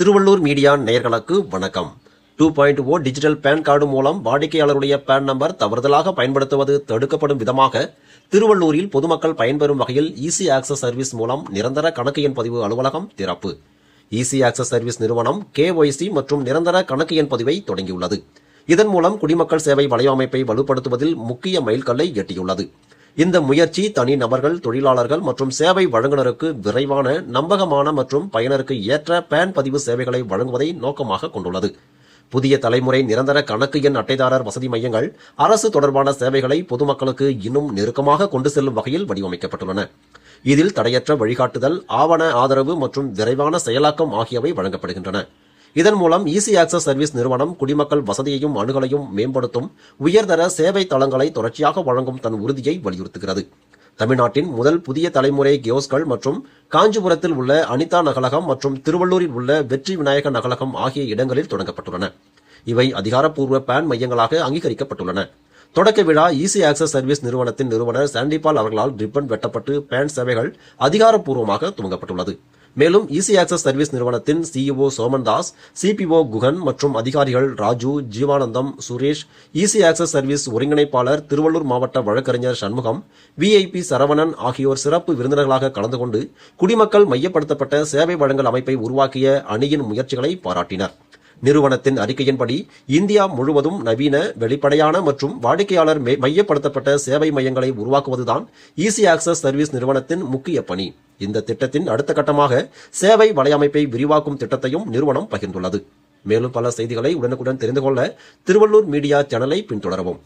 Tiruvallur media நேயர்களுக்கு வணக்கம். Two point o digital PAN card மூலம் வாடிக்கையாளருடைய பேன் நம்பர் தவறுதலாக பயன்படுத்துவது தடுக்கப்படும் விதமாக திருவள்ளூரில் பொதுமக்கள் பயன்பெறும் வகையில் ஈசி ஆக்சஸ் சர்வீஸ் மூலம் நிரந்தர கணக்கு எண் பதிவு அலுவலகம் திறப்பு. ஈசி ஆக்சஸ் சர்வீஸ் நிறுவனம் கேஒய்சி மற்றும் நிரந்தர கணக்கு எண் பதிவை தொடங்கியுள்ளது. இதன் மூலம் குடிமக்கள் சேவை வலையமைப்பை வலுப்படுத்துவதில் முக்கிய மைல்கல்லை எட்டியுள்ளது. இந்த முயற்சி தனி நபர்கள் தொழிலாளர்கள் மற்றும் சேவை வழங்குனருக்கு விரைவான நம்பகமான மற்றும் பயனருக்கு ஏற்ற பேன் பதிவு சேவைகளை வழங்குவதை நோக்கமாக கொண்டுள்ளது. புதிய தலைமுறை நிரந்தர கணக்கு எண் அட்டைதாரர் வசதி மையங்கள் அரசு தொடர்பான சேவைகளை பொதுமக்களுக்கு இன்னும் நெருக்கமாக கொண்டு செல்லும் வகையில் வடிவமைக்கப்பட்டுள்ளன. இதில் தடையற்ற வழிகாட்டுதல் ஆவண ஆதரவு மற்றும் விரைவான செயலாக்கம் ஆகியவை வழங்கப்படுகின்றன. இதன் மூலம் ஈசி ஆக்சஸ் சர்வீஸ் நிறுவனம் குடிமக்கள் வசதியையும் அணுகலையும் மேம்படுத்தும் உயர்தர சேவை தளங்களை தொடர்ச்சியாக வழங்கும் தன் உறுதியை வலியுறுத்துகிறது. தமிழ்நாட்டின் முதல் புதிய தலைமுறை கியோஸ்கள் மற்றும் காஞ்சிபுரத்தில் உள்ள அனிதா நகலகம் மற்றும் திருவள்ளூரில் உள்ள வெற்றி விநாயக நகலகம் ஆகிய இடங்களில் தொடங்கப்பட்டுள்ளன. இவை அதிகாரப்பூர்வ பேன் மையங்களாக அங்கீகரிக்கப்பட்டுள்ளன. தொடக்க விழா ஈசி ஆக்சஸ் சர்வீஸ் நிறுவனத்தின் நிறுவனர் சாண்டிபால் அவர்களால் ரிப்பன் வெட்டப்பட்டு பேன் சேவைகள் அதிகாரப்பூர்வமாக துவங்கப்பட்டுள்ளது. மேலும் ஈசி ஆக்சஸ் சர்வீஸ் நிறுவனத்தின் சிஇஓ சோமன்தாஸ் சிபிஓ குகன் மற்றும் அதிகாரிகள் Raju Jeevanandam Suresh easy access service ஒருங்கிணைப்பாளர் திருவள்ளூர் மாவட்ட வழக்கறிஞர் சண்முகம் விஐபி சரவணன் ஆகியோர் சிறப்பு விருந்தினர்களாக கலந்து கொண்டு குடிமக்கள் மையப்படுத்தப்பட்ட சேவை வழங்கல் அமைப்பை உருவாக்கிய அணியின் முயற்சிகளை பாராட்டினர். நிறுவனத்தின் அறிக்கையின்படி இந்தியா முழுவதும் நவீன வெளிப்படையான மற்றும் வாடிக்கையாளர் மையப்படுத்தப்பட்ட சேவை மையங்களை உருவாக்குவதுதான் ஈசி ஆக்சஸ் சர்வீஸ் நிறுவனத்தின் முக்கிய பணி. இந்த திட்டத்தின் அடுத்த கட்டமாக சேவை வலையமைப்பை விரிவாக்கும் திட்டத்தையும் நிறுவனம் பகிர்ந்துள்ளது. மேலும் பல செய்திகளை உடனுக்குடன் தெரிந்து கொள்ள திருவள்ளூர் மீடியா சேனலை பின்தொடரவும்.